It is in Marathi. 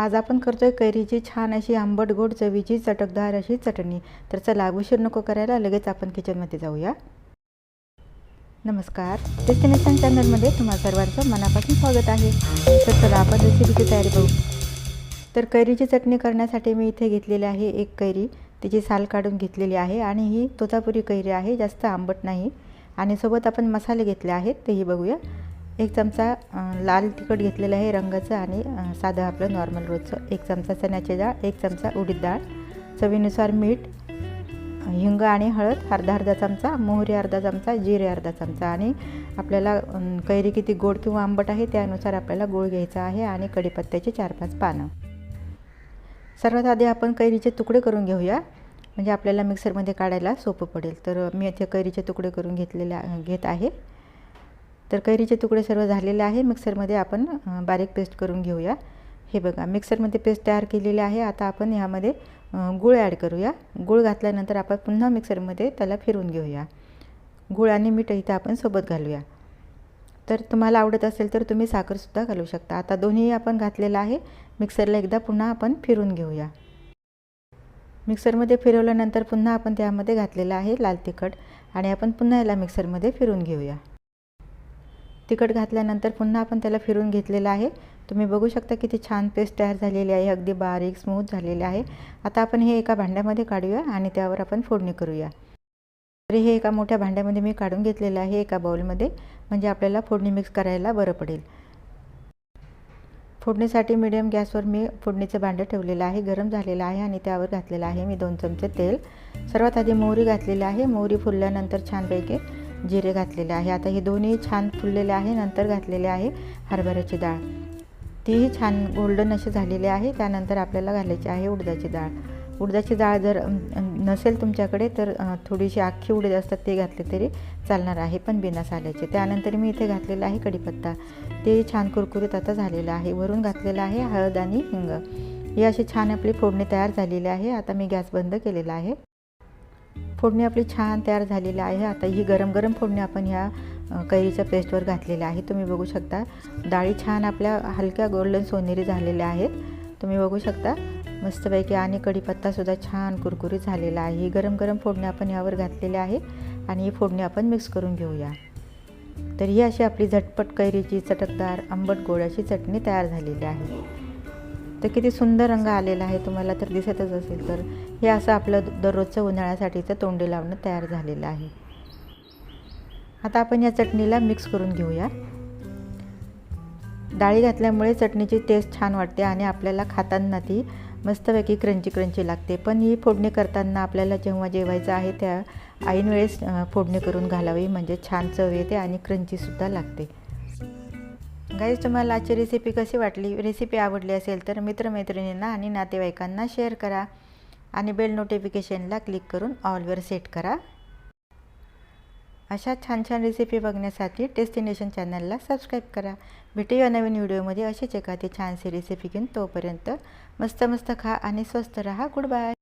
आज आपण करतोय कैरीची छान अशी आंबट गोड चवीची चटकदार अशी चटणी. तर चला उशीर नको करायला लगेच आपण किचनमध्ये जाऊया. नमस्कार. डेस्टिनेशन चॅनलमध्ये तुम्हा सर्वांचं मनापासून स्वागत आहे. तर चला आपण रेसिपीची तयारी बघू तर कैरीची चटणी करण्यासाठी मी इथे घेतलेली आहे एक कैरी. तिची साल काढून घेतलेली आहे आणि ही तोतापुरी कैरी आहे जास्त आंबट नाही. आणि सोबत आपण मसाले घेतले आहेत तेही बघूया. एक चमचा लाल तिखट घेतलेलं आहे रंगाचं आणि साधं आपलं नॉर्मल रोजचं. एक चमचा चण्याची डाळ एक चमचा उडीद डाळ. चवीनुसार मीठ हिंग आणि हळद अर्धा अर्धा चमचा मोहरी अर्धा चमचा जिरे अर्धा चमचा. आणि आपल्याला कैरी किती गोड किंवा आंबट आहे त्यानुसार आपल्याला गूळ घ्यायचा आहे आणि कडीपत्त्याचे चार पाच पानं. सर्वात आधी आपण कैरीचे तुकडे करून घेऊया. म्हणजे आपल्याला मिक्सरमध्ये काढायला सोपं पडेल. तर मी इथे कैरीचे तुकडे करून घेतलेले घेत आहे. तर कैरीचे तुकडे सर्व झालेले आहे. मिक्सरमध्ये आपण बारीक पेस्ट करून घेऊया. हे बघा मिक्सरमध्ये पेस्ट तयार केलेली आहे. आता आपण ह्यामध्ये गूळ ॲड करूया. गूळ घातल्यानंतर आपण पुन्हा मिक्सरमध्ये त्याला फिरून घेऊया. गूळ आणि मीठ इथं आपण सोबत घालूया. तर तुम्हाला आवडत असेल तर तुम्ही साखरसुद्धा घालू शकता. आता दोन्ही आपण घातलेलं आहे. मिक्सरला एकदा पुन्हा आपण फिरून घेऊया. मिक्सरमध्ये फिरवल्यानंतर पुन्हा आपण त्यामध्ये घातलेलं आहे लाल तिखट. आणि आपण पुन्हा याला मिक्सरमध्ये फिरून घेऊया. तिखट घातल्यानंतर पुन्हा आपण त्याला फिरून घेतलेलं आहे. तुम्ही बघू शकता किती छान पेस्ट तयार झालेली आहे. अगदी बारीक स्मूथ झालेले आहे. आता आपण हे एका भांड्यामध्ये काढूया आणि त्यावर आपण फोडणी करूया. तरी हे एका मोठ्या भांड्यामध्ये मी काढून घेतलेलं आहे एका बाउलमध्ये म्हणजे आपल्याला फोडणी मिक्स करायला बरं पडेल. फोडणीसाठी मिडियम गॅसवर मी फोडणीचं भांडं ठेवलेलं आहे. गरम झालेलं आहे आणि त्यावर घातलेलं आहे मी दोन चमचे तेल. सर्वात आधी मोहरी घातलेली आहे. मोहरी फुलल्यानंतर छानपैकी जिरे घातलेले आहे. आता हे दोन्ही छान फुललेले आहे. नंतर घातलेले आहे हरभऱ्याची डाळ. तीही छान गोल्डन अशी झालेली आहे. त्यानंतर आपल्याला घालायची आहे उडदाची डाळ. उडदाची डाळ जर नसेल तुमच्याकडे तर थोडीशी अख्खी उडीद असतात ते घातले तरी चालणार आहे पण बिना साल्याचे. त्यानंतर मी इथे घातलेला आहे कढीपत्ता. ते छान कुरकुरीत आता झालेलं आहे. वरून घातलेलं आहे हळद आणि हिंग. ही अशी छान आपली फोडणी तयार झालेली आहे. आता मी गॅस बंद केलेला आहे. फोडणी आपली छान तयार झालेली आहे. आता ही गरम गरम फोडणी आपण ह्या कैरीच्या पेस्टवर घातलेली आहे तुम्ही बघू शकता डाळी छान आपल्या हलक्या गोल्डन सोनेरी झालेल्या आहेत. तुम्ही बघू शकता मस्तपैकी आणि कढीपत्तासुद्धा छान कुरकुरीत झालेला आहे. ही गरम गरम फोडणी आपण यावर घातलेली आहे आणि ही फोडणी आपण मिक्स करून घेऊया. तर ही अशी आपली झटपट कैरीची चटकदार आंबट गोड अशी चटणी तयार झालेली आहे. तर किती सुंदर रंग आलेला आहे तुम्हाला तर दिसतच असेल. तर हे असं आपलं दररोजचं उन्हाळ्यासाठीचं तोंडी लावणं तयार झालेलं आहे. आता आपण या चटणीला मिक्स करून घेऊया. डाळी घातल्यामुळे चटणीची टेस्ट छान वाटते आणि आपल्याला खाताना ती मस्तपैकी क्रंची क्रंची लागते. पण ही फोडणी करताना आपल्याला जेव्हा जेवायचं आहे त्या ऐन वेळेस फोडणी करून घालावी म्हणजे छान चव येते आणि क्रंचीसुद्धा लागते. गाईज तुम्हाला आजची रेसिपी कशी वाटली? रेसिपी आवडली असेल तर मित्रमैत्रिणींना आणि नातेवाईकांना शेअर करा आणि बेल नोटिफिकेशनला क्लिक करून ऑलवर सेट करा. अशा छान छान रेसिपी बघण्यासाठी डेस्टिनेशन चॅनलला सबस्क्राईब करा. भेटूया नवीन व्हिडिओमध्ये अशीच एखादी छानशी रेसिपी घेऊन तोपर्यंत मस्त मस्त खा आणि स्वस्त रहा. Good bye